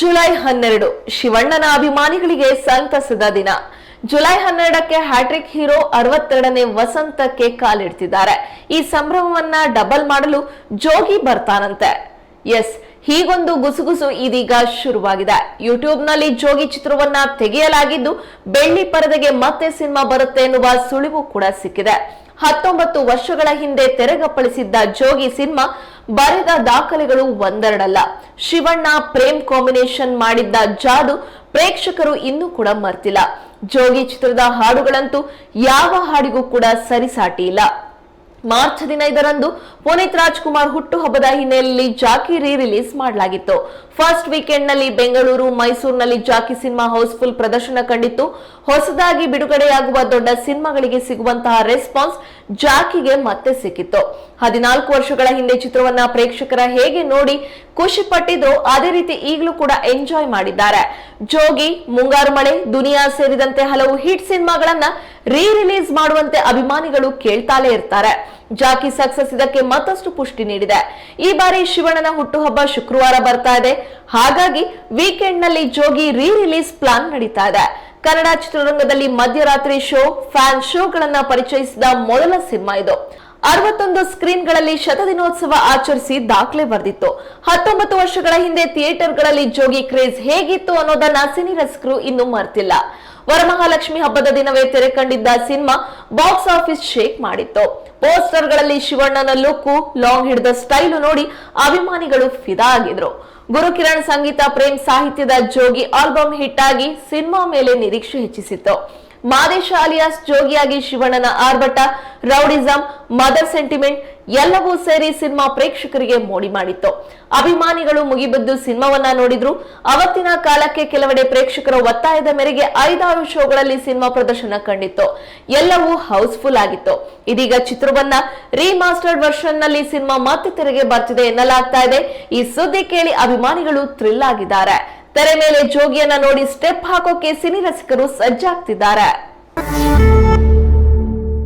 July ಹನ್ನೆರಡು, ಶಿವಣ್ಣನ ಅಭಿಮಾನಿಗಳಿಗೆ ಸಂತಸದ ದಿನ. ಜುಲೈ ಹನ್ನೆರಡಕ್ಕೆ ಹ್ಯಾಟ್ರಿಕ್ ಹೀರೋ ಅರವತ್ತೆರಡನೇ ವಸಂತಕ್ಕೆ ಕಾಲಿಡ್ತಿದ್ದಾರೆ. ಈ ಸಂಭ್ರಮವನ್ನ ಡಬಲ್ ಮಾಡಲು ಜೋಗಿ ಬರ್ತಾನಂತೆ. ಎಸ್ ಹೀಗೊಂದು ಗುಸುಗುಸು ಇದೀಗ ಶುರುವಾಗಿದೆ. ಯೂಟ್ಯೂಬ್ನಲ್ಲಿ ಜೋಗಿ ಚಿತ್ರವನ್ನ ತೆಗೆಯಲಾಗಿದ್ದು, ಬೆಳ್ಳಿ ಪರದೆಗೆ ಮತ್ತೆ ಸಿನಿಮಾ ಬರುತ್ತೆ ಎನ್ನುವ ಸುಳಿವು ಕೂಡ ಸಿಕ್ಕಿದೆ. ಹತ್ತೊಂಬತ್ತು ವರ್ಷಗಳ ಹಿಂದೆ ತೆರೆಗಪ್ಪಳಿಸಿದ್ದ ಜೋಗಿ ಸಿನಿಮಾ ಬರೆದ ದಾಖಲೆಗಳು ಒಂದೆರಡಲ್ಲ. ಶಿವಣ್ಣ ಪ್ರೇಮ್ ಕಾಂಬಿನೇಷನ್ ಮಾಡಿದ್ದ ಜಾದು ಪ್ರೇಕ್ಷಕರು ಇನ್ನೂ ಕೂಡ ಮರ್ತಿಲ್ಲ. ಜೋಗಿ ಚಿತ್ರದ ಹಾಡುಗಳಂತೂ ಯಾವ ಹಾಡಿಗೂ ಕೂಡ ಸರಿಸಾಟಿ ಇಲ್ಲ ಮಾರ್ಚ್ ಹದಿನೈದರಂದು ಪುನೀತ್ ರಾಜ್ಕುಮಾರ್ ಹುಟ್ಟುಹಬ್ಬದ ಹಿನ್ನೆಲೆಯಲ್ಲಿ ಜಾಕಿ ರೀ ರಿಲೀಸ್ ಮಾಡಲಾಗಿತ್ತು. ಫಸ್ಟ್ ವೀಕೆಂಡ್ನಲ್ಲಿ ಬೆಂಗಳೂರು, ಮೈಸೂರಿನಲ್ಲಿ ಜಾಕಿ ಸಿನಿಮಾ ಹೌಸ್ಫುಲ್ ಪ್ರದರ್ಶನ ಕಂಡಿತ್ತು. ಹೊಸದಾಗಿ ಬಿಡುಗಡೆಯಾಗುವ ದೊಡ್ಡ ಸಿನಿಮಾಗಳಿಗೆ ಸಿಗುವಂತಹ ರೆಸ್ಪಾನ್ಸ್ ಜಾಕಿಗೆ ಮತ್ತೆ ಸಿಕ್ಕಿತ್ತು. ಹದಿನಾಲ್ಕು ವರ್ಷಗಳ ಹಿಂದೆ ಚಿತ್ರವನ್ನ ಪ್ರೇಕ್ಷಕರ ಹೇಗೆ ನೋಡಿ ಖುಷಿ ಪಟ್ಟಿದ್ರು ಅದೇ ರೀತಿ ಈಗಲೂ ಕೂಡ ಎಂಜಾಯ್ ಮಾಡಿದ್ದಾರೆ. ಜೋಗಿ, ಮುಂಗಾರು ಮಳೆ, ದುನಿಯಾ ಸೇರಿದಂತೆ ಹಲವು ಹಿಟ್ ಸಿನಿಮಾಗಳನ್ನ ರೀ ರಿಲೀಸ್ ಮಾಡುವಂತೆ ಅಭಿಮಾನಿಗಳು ಕೇಳ್ತಾಲೇ ಇರ್ತಾರೆ. ಜಾಕಿ ಸಕ್ಸಸ್ ಇದಕ್ಕೆ ಮತ್ತಷ್ಟು ಪುಷ್ಟಿ ನೀಡಿದೆ. ಈ ಬಾರಿ ಶಿವಣ್ಣನ ಹುಟ್ಟುಹಬ್ಬ ಶುಕ್ರವಾರ ಬರ್ತಾ ಇದೆ. ಹಾಗಾಗಿ ವೀಕೆಂಡ್ನಲ್ಲಿ ಜೋಗಿ ರೀ ರಿಲೀಸ್ ಪ್ಲಾನ್ ನಡೀತಾ ಇದೆ. ಕನ್ನಡ ಚಿತ್ರರಂಗದಲ್ಲಿ ಮಧ್ಯರಾತ್ರಿ ಶೋ ಫ್ಯಾನ್ ಶೋಗಳನ್ನ ಪರಿಚಯಿಸಿದ ಮೊದಲ ಸಿನಿಮಾ ಇದು. ಅರವತ್ತೊಂದು ಸ್ಕ್ರೀನ್ಗಳಲ್ಲಿ ಶತದಿನೋತ್ಸವ ಆಚರಿಸಿ ದಾಖಲೆ ಬರೆದಿತ್ತು. ಹತ್ತೊಂಬತ್ತು ವರ್ಷಗಳ ಹಿಂದೆ ಥಿಯೇಟರ್ಗಳಲ್ಲಿ ಜೋಗಿ ಕ್ರೇಜ್ ಹೇಗಿತ್ತು ಅನ್ನೋದನ್ನ ಸಿನಿ ರಸಿಕರು ಇನ್ನೂ ಮರ್ತಿಲ್ಲ. ವರಮಹಾಲಕ್ಷ್ಮಿ ಹಬ್ಬದ ದಿನವೇ ತೆರೆ ಕಂಡಿದ್ದ ಸಿನಿಮಾ ಬಾಕ್ಸ್ ಆಫೀಸ್ ಶೇಕ್ ಮಾಡಿತ್ತು. ಪೋಸ್ಟರ್ಗಳಲ್ಲಿ ಶಿವಣ್ಣನ ಲುಕ್ಕು ಲಾಂಗ್ ಹಿಡಿದ ಸ್ಟೈಲು ನೋಡಿ ಅಭಿಮಾನಿಗಳು ಫಿದಾ ಆಗಿದ್ರು. ಗುರುಕಿರಣ್ ಸಂಗೀತ ಪ್ರೇಮ್ ಸಾಹಿತ್ಯದ ಜೋಗಿ ಆಲ್ಬಮ್ ಹಿಟ್ ಆಗಿ ಸಿನಿಮಾ ಮೇಲೆ ನಿರೀಕ್ಷೆ ಹೆಚ್ಚಿಸಿತ್ತು. ಮಾದೇಶ ಅಲಿಯಾಸ್ ಜೋಗಿಯಾಗಿ ಶಿವಣ್ಣನ ಆರ್ಭಟ, ರೌಡಿಸಂ, ಮದರ್ ಸೆಂಟಿಮೆಂಟ್ ಎಲ್ಲವೂ ಸೇರಿ ಸಿನಿಮಾ ಪ್ರೇಕ್ಷಕರಿಗೆ ಮೋಡಿ ಮಾಡಿತ್ತು. ಅಭಿಮಾನಿಗಳು ಮುಗಿಬಿದ್ದು ಸಿನಿಮಾವನ್ನ ನೋಡಿದ್ರು. ಅವತ್ತಿನ ಕಾಲಕ್ಕೆ ಕೆಲವೆಡೆ ಪ್ರೇಕ್ಷಕರ ಒತ್ತಾಯದ ಮೇರೆಗೆ ಐದಾರು ಶೋಗಳಲ್ಲಿ ಸಿನಿಮಾ ಪ್ರದರ್ಶನ ಕಂಡಿತ್ತು. ಎಲ್ಲವೂ ಹೌಸ್ಫುಲ್ ಆಗಿತ್ತು. ಇದೀಗ ಚಿತ್ರವನ್ನ ರೀಮಾಸ್ಟರ್ಡ್ ವರ್ಷನ್ನಲ್ಲಿ ಸಿನಿಮಾ ಮತ್ತೆ ತೆರೆಗೆ ಬರ್ತಿದೆ ಎನ್ನಲಾಗ್ತಾ ಇದೆ. ಈ ಸುದ್ದಿ ಕೇಳಿ ಅಭಿಮಾನಿಗಳು ಥ್ರಿಲ್ ಆಗಿದ್ದಾರೆ. ತೆರೆ ಮೇಲೆ ಜೋಗಿಯನ್ನ ನೋಡಿ ಸ್ಟೆಪ್ ಹಾಕೋಕೆ ಸಿನಿ ರಸಿಕರು ಸಜ್ಜಾಗ್ತಿದ್ದಾರೆ.